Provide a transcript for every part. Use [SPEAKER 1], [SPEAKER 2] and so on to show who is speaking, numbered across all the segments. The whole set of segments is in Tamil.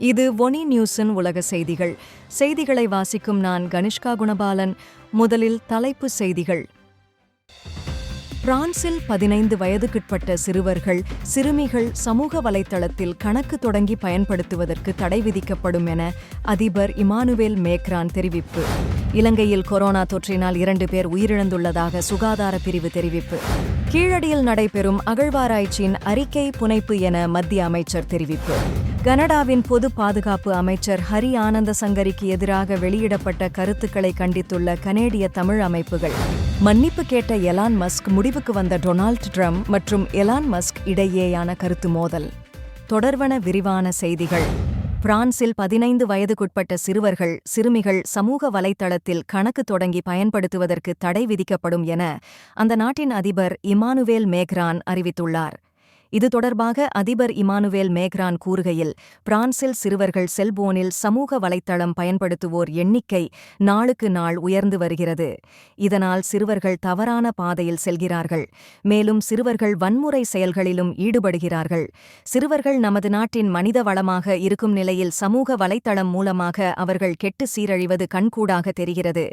[SPEAKER 1] இது ஒனி நியூஸின் உலக செய்திகள். செய்திகளை வாசிக்கும் நான் கனிஷ்கா குணபாலன். முதலில் தலைப்பு செய்திகள். பிரான்சில் பதினைந்து வயதுக்குட்பட்ட சிறுவர்கள் சிறுமிகள் சமூக வலைத்தளத்தில் கணக்கு தொடங்கி பயன்படுத்துவதற்கு தடை விதிக்கப்படும் என அதிபர் இமானுவேல் மேக்ரான் தெரிவிப்பு. இலங்கையில் கொரோனா தொற்றினால் இரண்டு பேர் உயிரிழந்துள்ளதாக சுகாதார பிரிவு தெரிவிப்பு. கீழடியில் நடைபெறும் அகழ்வாராய்ச்சியின் அறிக்கை புனைப்பு என மத்திய அமைச்சர் தெரிவிப்பு. கனடாவின் பொது பாதுகாப்பு அமைச்சர் ஹரி ஆனந்த சங்கரிக்கு எதிராக வெளியிடப்பட்ட கருத்துக்களை கண்டித்துள்ள கனேடிய தமிழ் அமைப்புகள் மன்னிப்பு கேட்ட எலான் மஸ்க் முடிவுக்கு வந்த டொனால்ட் ட்ரம்ப் மற்றும் எலான் மஸ்க் இடையேயான கருத்து மோதல். தொடர்வன விரிவான செய்திகள். பிரான்சில் பதினைந்து வயதுக்குட்பட்ட சிறுவர்கள் சிறுமிகள் சமூக வலைத்தளத்தில் கணக்கு தொடங்கி பயன்படுத்துவதற்கு தடை விதிக்கப்படும் என அந்த நாட்டின் அதிபர் இமானுவேல் மேக்ரான் அறிவித்துள்ளார். இது தொடர்பாக அதிபர் இமானுவேல் மேக்ரான் கூறுகையில் பிரான்சில் சிறுவர்கள் செல்போனில் சமூக வலைத்தளம் பயன்படுத்துவோர் எண்ணிக்கை நாளுக்கு நாள் உயர்ந்து வருகிறது. இதனால் சிறுவர்கள் தவறான பாதையில் செல்கிறார்கள். மேலும் சிறுவர்கள் வன்முறை செயல்களிலும் ஈடுபடுகிறார்கள். சிறுவர்கள் நமது நாட்டின் மனித வளமாக இருக்கும் நிலையில் சமூக வலைத்தளம் மூலமாக அவர்கள் கெட்டு சீரழிவது கண்கூடாக தெரிகிறது.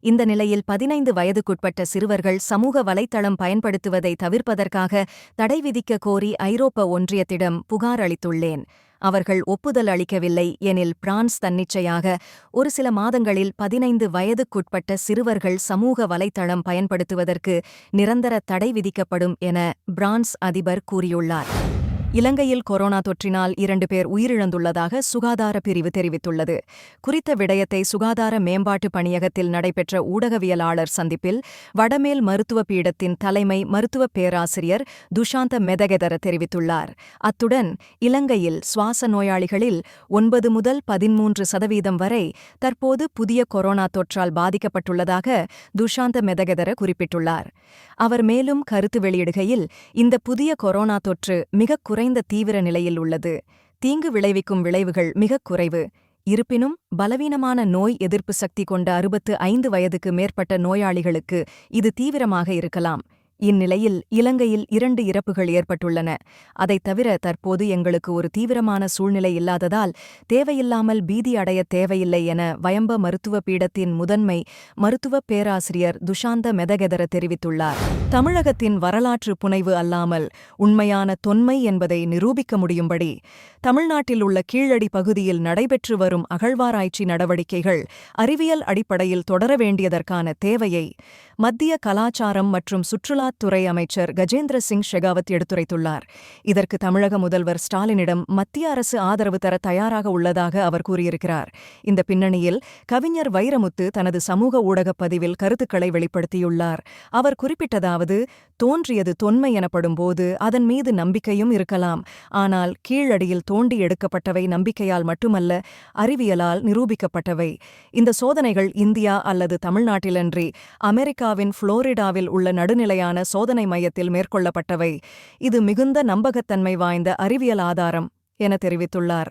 [SPEAKER 1] இந்த நிலையில் பதினைந்து வயதுக்குட்பட்ட சிறுவர்கள் சமூக வலைத்தளம் பயன்படுத்துவதை தவிர்ப்பதற்காக தடை விதிக்க கோரி கோரி ஐரோப்ப ஒன்றியத்திடம் புகார் அளித்துள்ளேன். அவர்கள் ஒப்புதல் அளிக்கவில்லை எனில் பிரான்ஸ் தன்னிச்சையாக ஒரு சில மாதங்களில் பதினைந்து வயதுக்குட்பட்ட சிறுவர்கள் சமூக வலைத்தளம் பயன்படுத்துவதற்கு நிரந்தர தடை விதிக்கப்படும் என பிரான்ஸ் அதிபர் கூறியுள்ளார். இலங்கையில் கொரோனா தொற்றினால் இரண்டு பேர் உயிரிழந்துள்ளதாக சுகாதார பிரிவு தெரிவித்துள்ளது. குறித்த விடயத்தை சுகாதார மேம்பாட்டு பணியகத்தில் நடைபெற்ற ஊடகவியலாளர் சந்திப்பில் வடமேல் மருத்துவ பீடத்தின் தலைமை மருத்துவ பேராசிரியர் துஷாந்த மெதகெதர தெரிவித்துள்ளார். அத்துடன் இலங்கையில் சுவாச நோயாளிகளில் ஒன்பது முதல் பதிமூன்று சதவீதம் வரை தற்போது புதிய கொரோனா தொற்றால் பாதிக்கப்பட்டுள்ளதாக துஷாந்த மெதகெதர குறிப்பிட்டுள்ளார். அவர் மேலும் கருத்து வெளியிடுகையில் இந்த புதிய கொரோனா தொற்று மிகக் குறைந்த தீவிர நிலையில் உள்ளது. தீங்கு விளைவிக்கும் விளைவுகள் மிகக் குறைவு. இருப்பினும் பலவீனமான நோய் எதிர்ப்பு சக்தி கொண்ட அறுபத்து ஐந்து வயதுக்கு மேற்பட்ட நோயாளிகளுக்கு இது தீவிரமாக இருக்கலாம். இந்நிலையில் இலங்கையில் இரண்டு இறப்புகள் ஏற்பட்டுள்ளன. அதைத் தவிர தற்போது எங்களுக்கு ஒரு தீவிரமான சூழ்நிலை இல்லாததால் தேவையில்லாமல் பீதி அடைய தேவையில்லை என வயம்ப மருத்துவ பீடத்தின் முதன்மை மருத்துவ பேராசிரியர் துஷாந்த மெதகெதர தெரிவித்துள்ளார். தமிழகத்தின் வரலாற்று புனைவு அல்லாமல் உண்மையான தொன்மை என்பதை நிரூபிக்க முடியும்படி தமிழ்நாட்டில் உள்ள கீழடி பகுதியில் நடைபெற்று வரும் அகழ்வாராய்ச்சி நடவடிக்கைகள் அறிவியல் அடிப்படையில் தொடர வேண்டியதற்கான தேவையை மத்திய கலாச்சாரம் மற்றும் சுற்றுலா துறை அமைச்சர் கஜேந்திர சிங் ஷெகாவத் எடுத்துரைத்துள்ளார். இதற்கு தமிழக முதல்வர் ஸ்டாலினிடம் மத்திய அரசு ஆதரவு தர தயாராக உள்ளதாக அவர் கூறியிருக்கிறார். இந்த பின்னணியில் கவிஞர் வைரமுத்து தனது சமூக ஊடகப் பதிவில் கருத்துக்களை வெளிப்படுத்தியுள்ளார். அவர் குறிப்பிட்டதாவது தோன்றியது தொன்மை எனப்படும் போது அதன் மீது நம்பிக்கையும் இருக்கலாம். ஆனால் கீழடியில் தோண்டி எடுக்கப்பட்டவை நம்பிக்கையால் மட்டுமல்ல அறிவியலால் நிரூபிக்கப்பட்டவை. இந்த சோதனைகள் இந்தியா அல்லது தமிழ்நாட்டிலன்றி அமெரிக்காவின் புளோரிடாவில் உள்ள நடுநிலையான சோதனை மையத்தில் மேற்கொள்ளப்பட்டவை. இது மிகுந்த நம்பகத்தன்மை வாய்ந்த அறிவியல் ஆதாரம் என தெரிவித்துள்ளார்.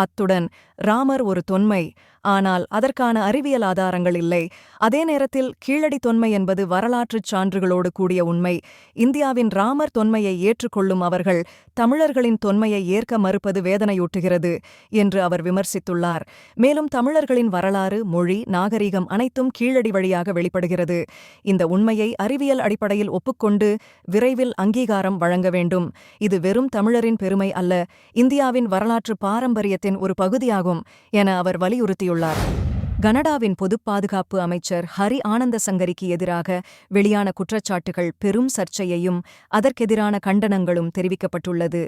[SPEAKER 1] அத்துடன் ராமர் ஒரு தொன்மை ஆனால் அதற்கான அறிவியல் ஆதாரங்கள் இல்லை. அதே நேரத்தில் கீழடி தொன்மை என்பது வரலாற்றுச் சான்றுகளோடு கூடிய உண்மை. இந்தியாவின் ராமர் தொன்மையை ஏற்றுக்கொள்ளும் அவர்கள் தமிழர்களின் தொன்மையை ஏற்க மறுப்பது வேதனையூட்டுகிறது என்று அவர் விமர்சித்துள்ளார். மேலும் தமிழர்களின் வரலாறு மொழி நாகரிகம் அனைத்தும் கீழடி வழியாக வெளிப்படுகிறது. இந்த உண்மையை அறிவியல் அடிப்படையில் ஒப்புக்கொண்டு விரைவில் அங்கீகாரம் வழங்க வேண்டும். இது வெறும் தமிழரின் பெருமை அல்ல இந்தியாவின் வரலாற்று பாரம்பரியத்தின் ஒரு பகுதியாகும் என அவர் வலியுறுத்தியுள்ளார். கூறியுள்ளார். கனடாவின் பொது பாதுகாப்பு அமைச்சர் ஹரி ஆனந்த சங்கரிக்கு எதிராக வெளியான குற்றச்சாட்டுகள் பெரும் சர்ச்சையையும் அதற்கெதிரான கண்டனங்களும் தெரிவிக்கப்பட்டுள்ளது.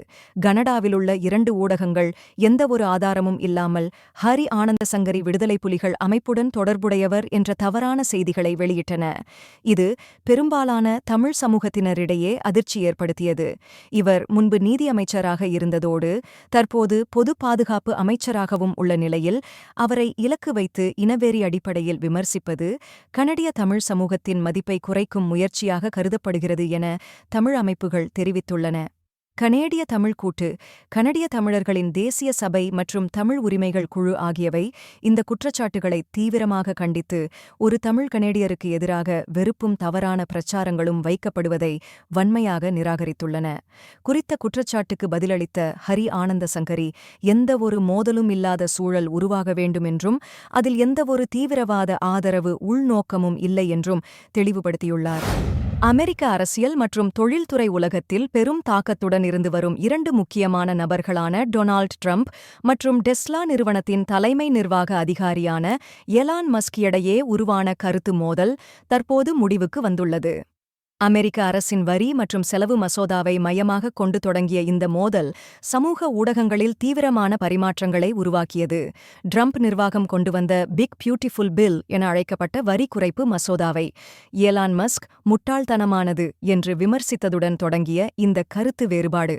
[SPEAKER 1] கனடாவிலுள்ள இரண்டு ஊடகங்கள் எந்தவொரு ஆதாரமும் இல்லாமல் ஹரி ஆனந்த சங்கரி விடுதலை புலிகள் அமைப்புடன் தொடர்புடையவர் என்ற தவறான செய்திகளை வெளியிட்டன. இது பெரும்பாலான தமிழ் சமூகத்தினரிடையே அதிர்ச்சி ஏற்படுத்தியது. இவர் முன்பு நீதியமைச்சராக இருந்ததோடு தற்போது பொது பாதுகாப்பு அமைச்சராகவும் உள்ள நிலையில் அவரை இலக்கு வைத்து இனவெறி அடிப்படையில் விமர்சிப்பது கனடிய தமிழ் சமூகத்தின் மதிப்பை குறைக்கும் முயற்சியாக கருதப்படுகிறது என தமிழ் அமைப்புகள் தெரிவித்துள்ளன. கனேடிய தமிழ் கூட்டு கனடிய தமிழர்களின் தேசிய சபை மற்றும் தமிழ் உரிமைகள் குழு ஆகியவை இந்த குற்றச்சாட்டுகளை தீவிரமாக கண்டித்து ஒரு தமிழ் கனேடியருக்கு எதிராக வெறுப்பும் தவறான பிரச்சாரங்களும் வைக்கப்படுவதை வன்மையாக நிராகரித்துள்ளன. குறித்த குற்றச்சாட்டுக்கு பதிலளித்த ஹரி ஆனந்த சங்கரி எந்தவொரு மோதலும் இல்லாத சூழல் உருவாக வேண்டும் என்றும் அதில் எந்தவொரு தீவிரவாத ஆதரவு உள்நோக்கமும் இல்லை என்றும் தெளிவுபடுத்தியுள்ளார். அமெரிக்க அரசியல் மற்றும் தொழில்துறை உலகத்தில் பெரும் தாக்கத்துடன் இருந்து வரும் இரண்டு முக்கியமான நபர்களான டொனால்ட் ட்ரம்ப் மற்றும் டெஸ்லா நிறுவனத்தின் தலைமை நிர்வாக அதிகாரியான எலான் மஸ்க் இடையே உருவான கருத்து மோதல் தற்போது முடிவுக்கு வந்துள்ளது. அமெரிக்க அரசின் வரி மற்றும் செலவு மசோதாவை மையமாக கொண்டு தொடங்கிய இந்த மோதல் சமூக ஊடகங்களில் தீவிரமான பரிமாற்றங்களை உருவாக்கியது. ட்ரம்ப் நிர்வாகம் கொண்டு வந்த பிக் பியூட்டிஃபுல் பில் என அழைக்கப்பட்ட வரி குறைப்பு மசோதாவை ஏலான் மஸ்க் முட்டாள்தனமானது என்று விமர்சித்ததுடன் தொடங்கிய இந்த கருத்து வேறுபாடு.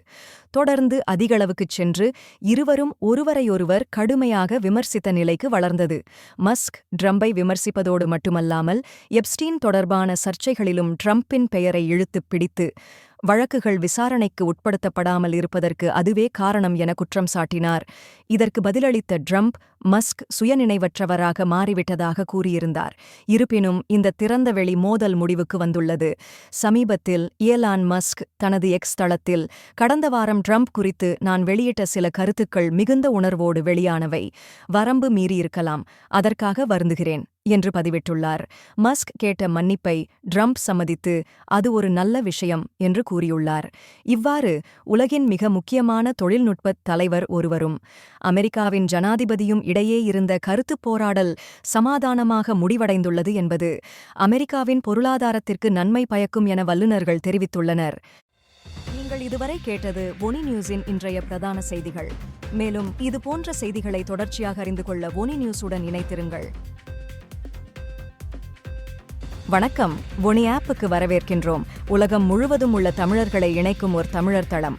[SPEAKER 1] தொடர்ந்து அதிகளவுக்குச் சென்று இருவரும் ஒருவரையொருவர் கடுமையாக விமர்சித்த நிலைக்கு வளர்ந்தது. மஸ்க் ட்ரம்பை விமர்சிப்பதோடு மட்டுமல்லாமல் எப்ஸ்டீன் தொடர்பான சர்ச்சைகளிலும் ட்ரம்பின் பெயரை இழுத்துப் பிடித்து வழக்குகள் விசாரணைக்கு உட்படுத்தப்படாமல் இருப்பதற்கு அதுவே காரணம் என குற்றம் சாட்டினார். இதற்கு பதிலளித்த ட்ரம்ப் மஸ்க் சுயநினைவற்றவராக மாறிவிட்டதாக கூறியிருந்தார். இருப்பினும் இந்த திறந்தவெளி மோதல் முடிவுக்கு வந்துள்ளது. சமீபத்தில் ஏலான் மஸ்க் தனது எக்ஸ் தளத்தில் கடந்த வாரம் ட்ரம்ப் குறித்து நான் வெளியிட்ட சில கருத்துக்கள் மிகுந்த உணர்வோடு வெளியானவை. வரம்பு மீறியிருக்கலாம் அதற்காக வருந்துகிறேன் என்று பதிவிட்டுள்ளார். மஸ்க் கேட்ட மன்னிப்பை ட்ரம்ப் சம்மதித்து அது ஒரு நல்ல விஷயம் என்று கூறியுள்ளார். இவ்வாறு உலகின் மிக முக்கியமான தொழில்நுட்பத் தலைவர் ஒருவரும் அமெரிக்காவின் ஜனாதிபதியும் இடையே இருந்த கருத்துப் போராடல் சமாதானமாக முடிவடைந்துள்ளது என்பது அமெரிக்காவின் பொருளாதாரத்திற்கு நன்மை பயக்கும் என வல்லுநர்கள் தெரிவித்துள்ளனர். நீங்கள் இதுவரை கேட்டது ஒனி நியூஸின் இன்றைய பிரதான செய்திகள். மேலும் இது போன்ற செய்திகளை தொடர்ச்சியாக அறிந்து கொள்ள ஒனி நியூஸுடன் இணைத்திருங்கள் வணக்கம். ஒனி ஆப்புக்கு வரவேற்கின்றோம். உலகம் முழுவதும் உள்ள தமிழர்களை இணைக்கும் ஒரு தமிழர் தளம்.